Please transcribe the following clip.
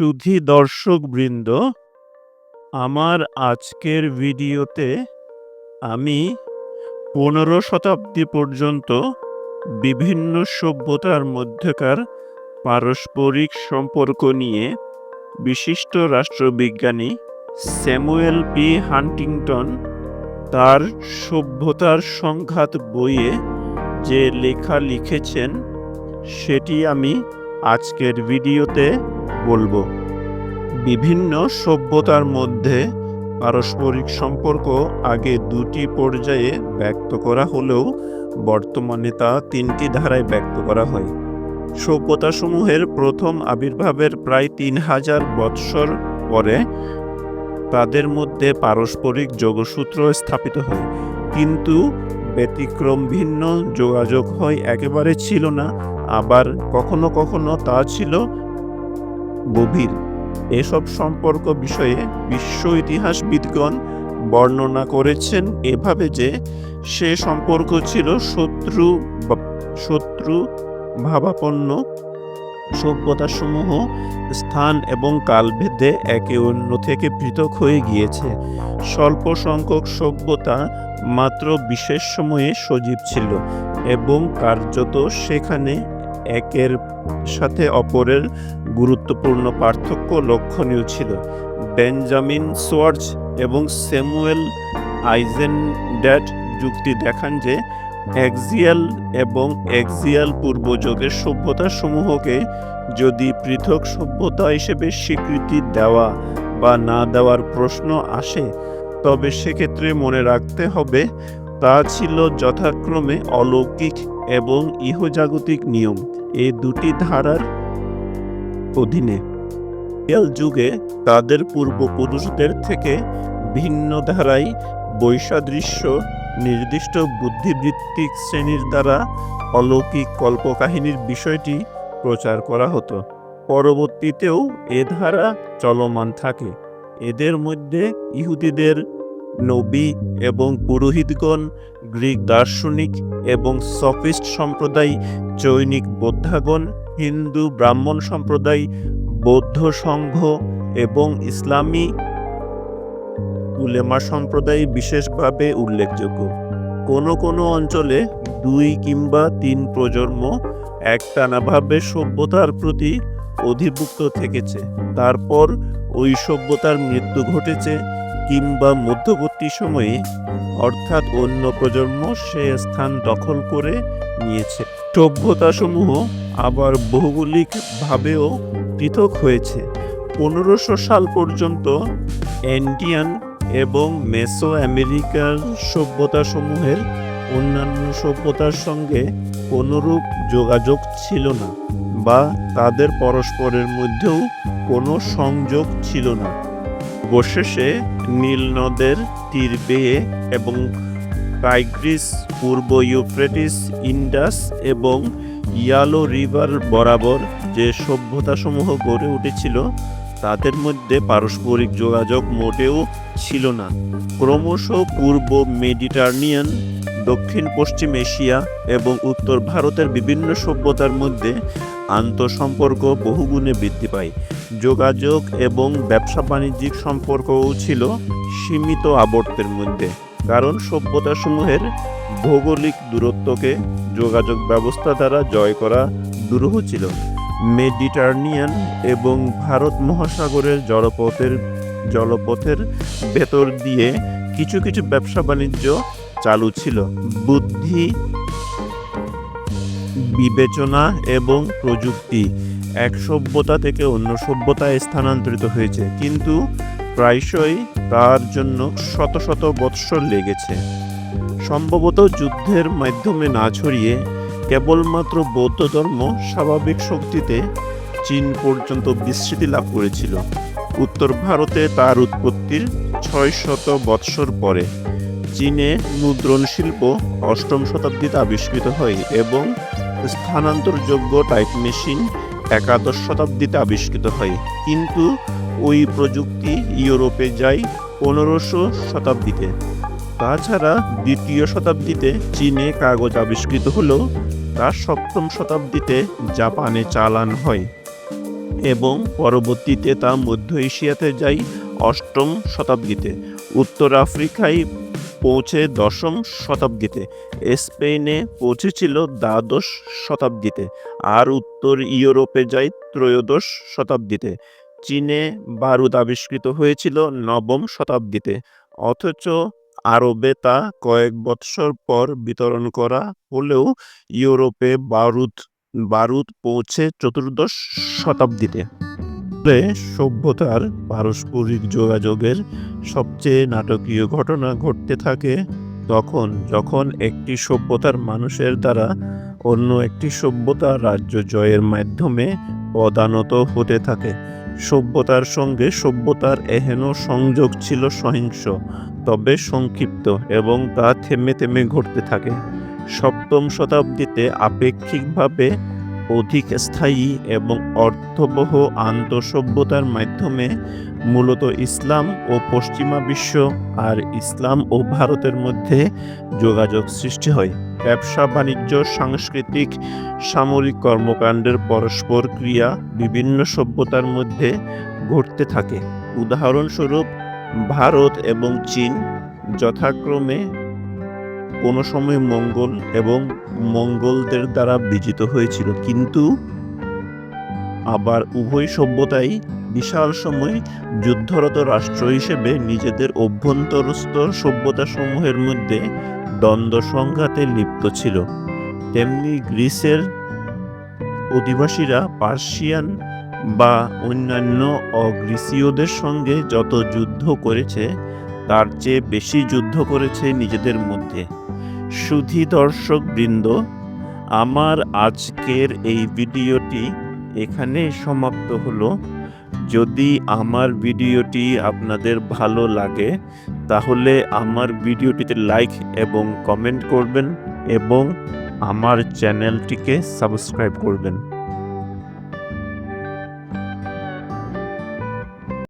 সুধী দর্শকবৃন্দ, আমার আজকের ভিডিওতে আমি পনেরো শতাব্দী পর্যন্ত বিভিন্ন সভ্যতার মধ্যকার পারস্পরিক সম্পর্ক নিয়ে বিশিষ্ট রাষ্ট্রবিজ্ঞানী স্যামুয়েল পি. হান্টিংটন তার সভ্যতার সংঘাত বইয়ে যে লেখা লিখেছেন, সেটি আমি আজকের ভিডিওতে বলব। বিভিন্ন সভ্যতার মধ্যে পারস্পরিক সম্পর্ক আগে দুটি পর্যায়ে ব্যক্ত করা হলেও বর্তমানে তা তিনটি ধারায় ব্যক্ত করা হয়। সভ্যতাসমূহের প্রথম আবির্ভাবের প্রায় তিন হাজার বৎসর পরে তাদের মধ্যে পারস্পরিক যোগসূত্র স্থাপিত হয়। কিন্তু ব্যতিক্রম ভিন্ন যোগাযোগ হয় একেবারে ছিল না, আবার কখনো কখনো তা ছিল গভীর। এসব সম্পর্ক বিষয়ে বিশ্ব ইতিহাসবিদগণ বর্ণনা করেছেন এভাবে যে সে সম্পর্ক ছিল শত্রু শত্রু ভাবাপন্ন। সভ্যতাসমূহ, স্থান এবং কালভেদে একে অন্য থেকে পৃথক হয়ে গিয়েছে। স্বল্প সংখ্যক সভ্যতা মাত্র বিশেষ সময়ে সজীব ছিল এবং কার্যত সেখানে একের সাথে অপরের গুরুত্বপূর্ণ পার্থক্য লক্ষণীয় ছিল। বেঞ্জামিন সোয়ার্জ এবং স্যামুয়েল আইজেনড্যাট যুক্তি দেখান যে এক্সিয়াল এবং এক্সিয়াল পূর্বযুগের সভ্যতাসমূহকে যদি পৃথক সভ্যতা হিসেবে স্বীকৃতি দেওয়া বা না দেওয়ার প্রশ্ন আসে, তবে সেক্ষেত্রে মনে রাখতে হবে, তা ছিল যথাক্রমে অলৌকিক এবং ইহজাগতিক নিয়ম। এই দুটি ধারার অধীনে। এল যুগে তাদের পূর্বপুরুষদের থেকে ভিন্ন ধারায় বৈসাদৃশ্য, নির্দিষ্ট বুদ্ধিবৃত্তিক শ্রেণির দ্বারা অলৌকিক কল্পকাহিনীর বিষয়টি প্রচার করা হতো। পরবর্তীতেও এ ধারা চলমান থাকে। এদের মধ্যে ইহুদিদের নবী এবং পুরোহিতগণ, গ্রিক দার্শনিক এবং সফিস্ট সম্প্রদায়, চৈনিক বৌদ্ধাগণ, হিন্দু ব্রাহ্মণ সম্প্রদায়, বৌদ্ধ সংঘ এবং ইসলামী উলেমা সম্প্রদায় বিশেষভাবে উল্লেখযোগ্য। কোনো কোনো অঞ্চলে দুই কিংবা তিন প্রজন্ম একটানাভাবে সভ্যতার প্রতি অধিভুক্ত থেকেছে। তারপর ওই সভ্যতার মৃত্যু ঘটেছে। কিংবা মধ্যবর্তী সময়ে অর্থাৎ অন্য প্রজন্ম সে স্থান দখল করে নিয়েছে। সভ্যতাসমূহ আবার ভৌগোলিকভাবেও পৃথক হয়েছে। পনেরোশো সাল পর্যন্ত এন্ডিয়ান এবং মেসো আমেরিকার সভ্যতাসমূহের অন্যান্য সভ্যতার সঙ্গে কোনোরূপ যোগাযোগ ছিল না বা তাদের পরস্পরের মধ্যেও কোনো সংযোগ ছিল না। অবশেষে নীল নদের তীর বেয়ে এবং টাইগ্রিস, পূর্ব ইউফ্রেটিস, ইন্ডাস এবং ইয়ালো রিভার বরাবর যে সভ্যতাসমূহ গড়ে উঠেছিল, তাদের মধ্যে পারস্পরিক যোগাযোগ মোটেও ছিল না। ক্রমশ পূর্ব মেডিটারনিয়ান, দক্ষিণ পশ্চিম এশিয়া এবং উত্তর ভারতের বিভিন্ন সভ্যতার মধ্যে আন্তঃসম্পর্ক বহুগুণে বৃদ্ধি পায়। যোগাযোগ এবং ব্যবসা বাণিজ্যিক সম্পর্কও ছিল সীমিত আবর্তের মধ্যে, কারণ সভ্যতাসমূহের ভৌগোলিক দূরত্বকে যোগাযোগ ব্যবস্থা দ্বারা জয় করা দুরূহ ছিল। মেডিটার্নিয়ান এবং ভারত মহাসাগরের জলপথের জলপথের ভেতর দিয়ে কিছু কিছু ব্যবসা বাণিজ্য চালু ছিল। বুদ্ধি, বিবেচনা এবং প্রযুক্তি এক সভ্যতা থেকে অন্য সভ্যতায় স্থানান্তরিত হয়েছে, কিন্তু প্রায়শই তার জন্য শত শত বৎসর লেগেছে। সম্ভবত যুদ্ধের মাধ্যমে না ছড়িয়ে কেবলমাত্র বৌদ্ধ ধর্ম স্বাভাবিক শক্তিতে চীন পর্যন্ত বিস্তৃতি লাভ করেছিল। উত্তর ভারতে তার উৎপত্তির ছয় শত বৎসর পরে চীনে মুদ্রণ শিল্প অষ্টম শতাব্দীতে আবিষ্কৃত হয় এবং স্থানান্তরযোগ্য টাইপ মেশিন একাদশ শতাব্দীতে আবিষ্কৃত হয়। কিন্তু ওই প্রযুক্তি ইউরোপে যায় পনেরোশো শতাব্দীতে। তাছাড়া দ্বিতীয় শতাব্দীতে চীনে কাগজ আবিষ্কৃত হলেও তা সপ্তম শতাব্দীতে জাপানে চালান হয় এবং পরবর্তীতে তা মধ্য এশিয়াতে যায় অষ্টম শতাব্দীতে। উত্তর আফ্রিকায় পৌঁছে দশম শতাব্দীতে স্পেনে পৌঁছেছিল দ্বাদশ শতাব্দীতে আর উত্তর ইউরোপে যায় ত্রয়োদশ শতাব্দীতে। চীনে বারুদ আবিষ্কৃত হয়েছিল নবম শতাব্দীতে, অথচ আরবে তা কয়েক বৎসর পর বিতরণ করা হলেও ইউরোপে বারুদ বারুদ পৌঁছে চতুর্দশ শতাব্দীতে। তবে সভ্যতার পারস্পরিক যোগাযোগের সবচেয়ে নাটকীয় ঘটনা ঘটতে থাকে তখন, যখন একটি সভ্যতার মানুষের দ্বারা অন্য একটি সভ্যতা রাজ্য জয়ের মাধ্যমে পদানত হতে থাকে। সভ্যতার সঙ্গে সভ্যতার এহেন সংযোগ ছিল সহিংস, তবে সংক্ষিপ্ত এবং তা থেমে থেমে ঘটতে থাকে। সপ্তম শতাব্দীতে আপেক্ষিকভাবে অধিক স্থায়ী এবং অর্থবহ আন্তঃসভ্যতার মাধ্যমে মূলত ইসলাম ও পশ্চিমা বিশ্ব আর ইসলাম ও ভারতের মধ্যে যোগাযোগ সৃষ্টি হয়। ব্যবসা, বাণিজ্য, সাংস্কৃতিক, সামরিক কর্মকাণ্ডের পরস্পর ক্রিয়া বিভিন্ন সভ্যতার মধ্যে ঘটতে থাকে। উদাহরণস্বরূপ, ভারত এবং চীন যথাক্রমে কোনো সময় মঙ্গল এবং মঙ্গলদের দ্বারা বিজিত হয়েছিল, কিন্তু আবার উভয় সভ্যতাই বিশাল সময় যুদ্ধরত রাষ্ট্র হিসেবে নিজেদের অভ্যন্তরস্থ সভ্যতাসমূহের মধ্যে দ্বন্দ্ব সংঘাতে লিপ্ত ছিল। তেমনি গ্রিসের অধিবাসীরা পার্সিয়ান বা অন্যান্য অগ্রিসীয়দের সঙ্গে যত যুদ্ধ করেছে, তার চেয়ে বেশি যুদ্ধ করেছে নিজেদের মধ্যে। সুধী দর্শক বৃন্দ আমার আজকের এই ভিডিওটি এখানে সমাপ্ত হলো। যদি আমার ভিডিওটি আপনাদের ভালো লাগে, তাহলে আমার ভিডিওটিতে লাইক এবং কমেন্ট করবেন এবং আমার চ্যানেলটিকে সাবস্ক্রাইব করবেন।